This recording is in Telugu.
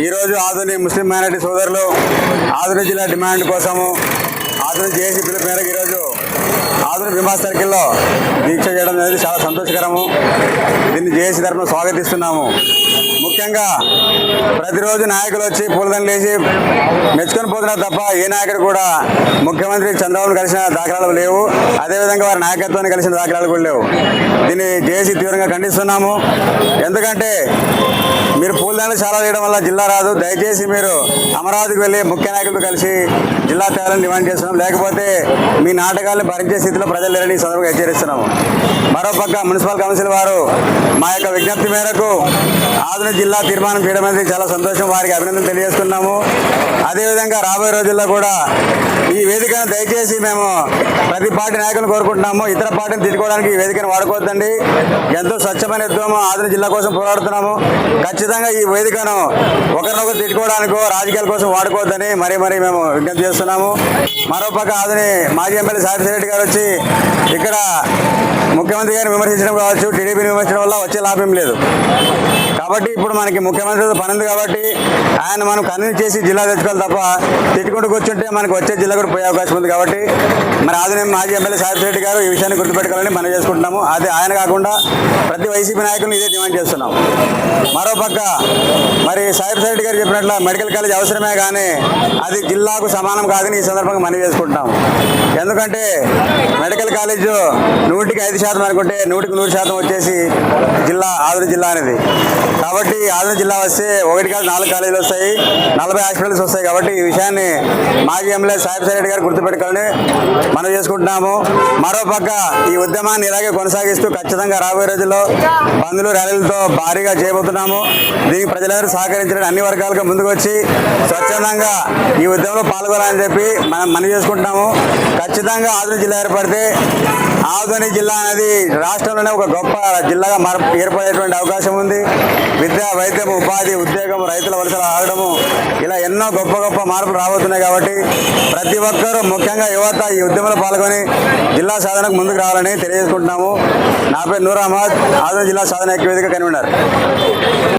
ఈరోజు ఆధునిక ముస్లిం మైనార్టీ సోదరులు ఆధునిక జిల్లా డిమాండ్ కోసము ఆధునిక జేసీ పిలుపు మేరకు ఈరోజు ఆధునిక విమా సర్కిల్లో దీక్ష చేయడం అనేది చాలా సంతోషకరము. దీన్ని జేసీ తరఫున స్వాగతిస్తున్నాము. ముఖ్యంగా ప్రతిరోజు నాయకులు వచ్చి పూలదండలు వేసి మెచ్చుకొని పోతున్నారు తప్ప ఏ నాయకుడు కూడా ముఖ్యమంత్రి చంద్రబాబు కలిసిన దాఖలాలు లేవు. అదేవిధంగా వారి నాయకత్వాన్ని కలిసిన దాఖలాలు కూడా లేవు. దీన్ని జేసీ తీవ్రంగా ఖండిస్తున్నాము. ఎందుకంటే మీరు పూలదండలు చాలా వేయడం వల్ల జిల్లా రాదు. దయచేసి మీరు అమరావతికి వెళ్ళి ముఖ్య నాయకులతో కలిసి జిల్లా తేవాలని డిమాండ్ చేస్తున్నాం. లేకపోతే మీ నాటకాలను భరించే స్థితిలో ప్రజలు లేరని సందర్భంగా హెచ్చరిస్తున్నాము. మరోపక్క మున్సిపల్ కౌన్సిల్ వారు మా యొక్క విజ్ఞప్తి మేరకు ఆధునిక జిల్లా తీర్మానం చేయడం అనేది చాలా సంతోషం. వారికి అభినందన తెలియజేస్తున్నాము. అదేవిధంగా రాబోయే రోజుల్లో కూడా ఈ వేదికను దయచేసి మేము ప్రతి పార్టీ నాయకులను కోరుకుంటున్నాము. ఇతర పార్టీని తిట్టుకోవడానికి ఈ వేదికను వాడుకోవద్దండి. ఎంతో స్వచ్ఛమైన ఉద్యమం ఆధునిక జిల్లా కోసం పోరాడుతున్నాము. ఖచ్చితంగా ఈ వేదికను ఒకరినొకరు తిట్టుకోవడానికో రాజకీయాల కోసం వాడుకోవద్దని మరీ మరీ మేము విజ్ఞప్తి చేస్తున్నాము. మరోపక్క అదని మాజీ ఎమ్మెల్యే సాయి రెడ్డి గారు వచ్చి ఇక్కడ ముఖ్యమంత్రి గారిని విమర్శించడం కావచ్చు టీడీపీని విమర్శించడం వల్ల వచ్చే లాభం లేదు. కాబట్టి ఇప్పుడు మనకి ముఖ్యమంత్రితో పని ఉంది కాబట్టి ఆయన మనం కన్విన్స్ చేసి జిల్లా తెచ్చుకోవాలి తప్ప తిట్టుకుంటూ కూర్చుంటే మనకు వచ్చే జిల్లా కూడా పోయే అవకాశం ఉంది కాబట్టి మరి ఆదినే మాజీ ఎమ్మెల్యే సాయి రెడ్డి గారు ఈ విషయాన్ని గుర్తుపెట్టుకోవాలని మనం చేసుకుంటున్నాము. అది ఆయన కాకుండా ప్రతి వైసీపీ నాయకులను ఇదే డిమాండ్ చేస్తున్నాం. మరోపక్క మరి సాహిబ్ రెడ్డి గారు చెప్పినట్లు మెడికల్ కాలేజ్ అవసరమే కానీ అది జిల్లాకు సమానం కాదని ఈ సందర్భంగా మనం చేసుకుంటున్నాం. ఎందుకంటే మెడికల్ కాలేజ్ నూటికి ఐదు శాతం అనుకుంటే నూటికి నూరు శాతం వచ్చేసి జిల్లా ఆదరణ జిల్లా అనేది. కాబట్టి ఆదరణ జిల్లా వస్తే ఒకటి కాదు నాలుగు కాలేజీలు వస్తాయి నలభై హాస్పిటల్స్ వస్తాయి కాబట్టి ఈ విషయాన్ని మాజీ ఎమ్మెల్యే సాహిబ్ రెడ్డి గారు గుర్తుపెట్టుకోవాలని మనం చేసుకుంటున్నాము. మరోపక్క ఈ ఉద్యమాన్ని ఇలాగే కొనసాగిస్తూ ఖచ్చితంగా రాబోయే రోజుల్లో బంధులు ర్యాలీలతో భారీగా చేయబోతున్నాము. దీనికి ప్రజలందరూ సహకరించడానికి అన్ని వర్గాలకు ముందుకు వచ్చి స్వచ్ఛందంగా ఈ ఉద్యమంలో పాల్గొనాలని చెప్పి మనం మనవి చేసుకుంటున్నాము. ఖచ్చితంగా ఆధునిక జిల్లా ఏర్పడితే ఆధునిక జిల్లా అనేది రాష్ట్రంలోనే ఒక గొప్ప జిల్లాగా మార్ ఏర్పడేటువంటి అవకాశం ఉంది. విద్య వైద్యం ఉపాధి ఉద్యోగం రైతుల వలసలు ఆగడము ఇలా ఎన్నో గొప్ప గొప్ప మార్పులు రాబోతున్నాయి కాబట్టి ప్రతి ఒక్కరూ ముఖ్యంగా యువత ఈ ఉద్యమంలో పాల్గొని జిల్లా సాధనకు ముందుకు రావాలని తెలియజేసుకుంటున్నాము. నా పేరు నూర్ అహ్మద్ ఆధునిక జిల్లా సాధన ఎక్కువ వేదిక కన్వీనర్